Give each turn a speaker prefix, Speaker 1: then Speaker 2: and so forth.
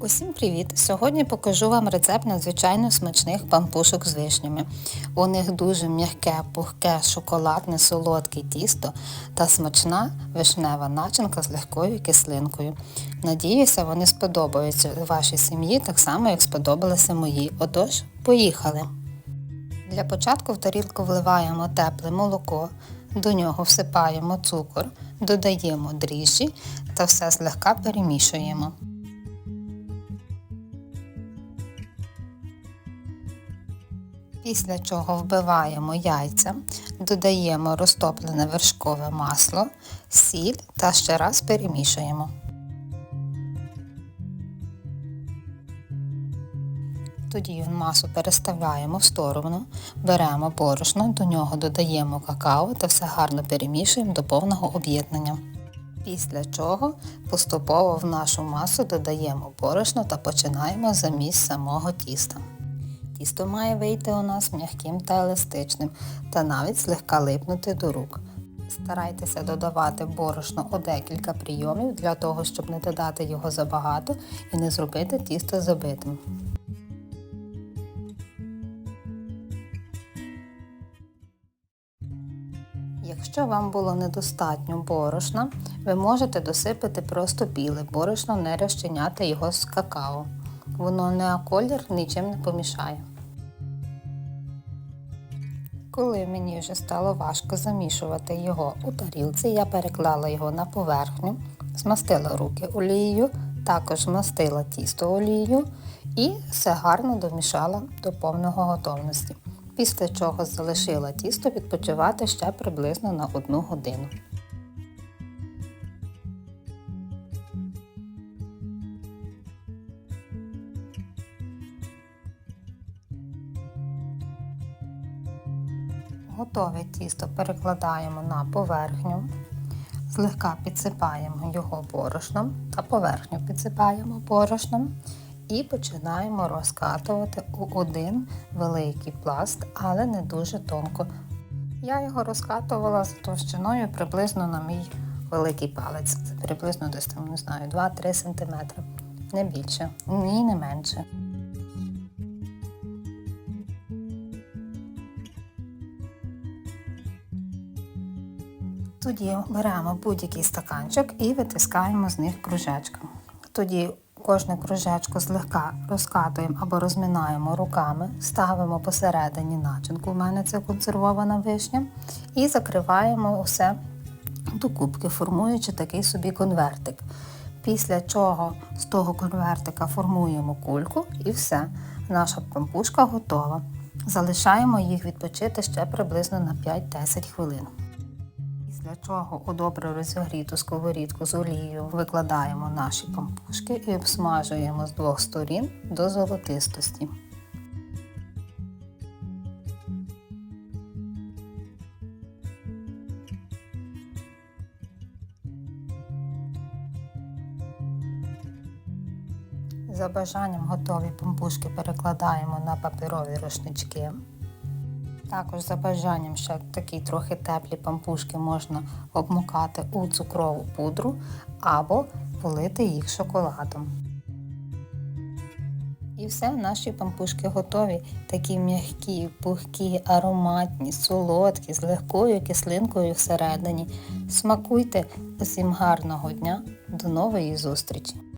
Speaker 1: Усім привіт! Сьогодні покажу вам рецепт надзвичайно смачних пампушок з вишнями. У них дуже м'яке, пухке, шоколадне, солодке тісто та смачна вишнева начинка з легкою кислинкою. Надіюся, вони сподобаються вашій сім'ї так само, як сподобалися мої. Отож, поїхали! Для початку в тарілку вливаємо тепле молоко, до нього всипаємо цукор, додаємо дріжджі та все злегка перемішуємо. Після чого вбиваємо яйця, додаємо розтоплене вершкове масло, сіль та ще раз перемішуємо. Тоді масу переставляємо в сторону, беремо борошно, до нього додаємо какао та все гарно перемішуємо до повного об'єднання. Після чого поступово в нашу масу додаємо борошно та починаємо заміс самого тіста. Тісто має вийти у нас м'яким та еластичним та навіть злегка липнути до рук. Старайтеся додавати борошно у декілька прийомів для того, щоб не додати його забагато і не зробити тісто забитим. Якщо вам було недостатньо борошна, ви можете досипати просто біле борошно, не розчиняти його з какао. Воно не колір нічим не помішає. Коли мені вже стало важко замішувати його у тарілці, я переклала його на поверхню, змастила руки олією, також змастила тісто олією і все гарно домішала до повного готовності. Після чого залишила тісто відпочивати ще приблизно на одну годину. Готове тісто перекладаємо на поверхню, злегка підсипаємо його борошном та поверхню підсипаємо борошном і починаємо розкатувати у один великий пласт, але не дуже тонко. Я його розкатувала з товщиною приблизно на мій великий палець. Приблизно десь там, не знаю, 2-3 см. Не більше, ні не менше. Тоді беремо будь-який стаканчик і витискаємо з них кружечка. Тоді кожне кружечко злегка розкатуємо або розминаємо руками, ставимо посередині начинку, у мене це консервована вишня, і закриваємо усе до кубки, формуючи такий собі конвертик. Після чого з того конвертика формуємо кульку і все. Наша пампушка готова. Залишаємо їх відпочити ще приблизно на 5-10 хвилин. Після чого у добре розігріту сковорідку з олією викладаємо наші пампушки і обсмажуємо з двох сторін до золотистості. За бажанням готові пампушки перекладаємо на паперові рушнички. Також за бажанням ще такі трохи теплі пампушки можна обмукати у цукрову пудру або полити їх шоколадом. І все, наші пампушки готові. Такі м'які, пухкі, ароматні, солодкі, з легкою кислинкою всередині. Смакуйте, усім гарного дня, до нової зустрічі!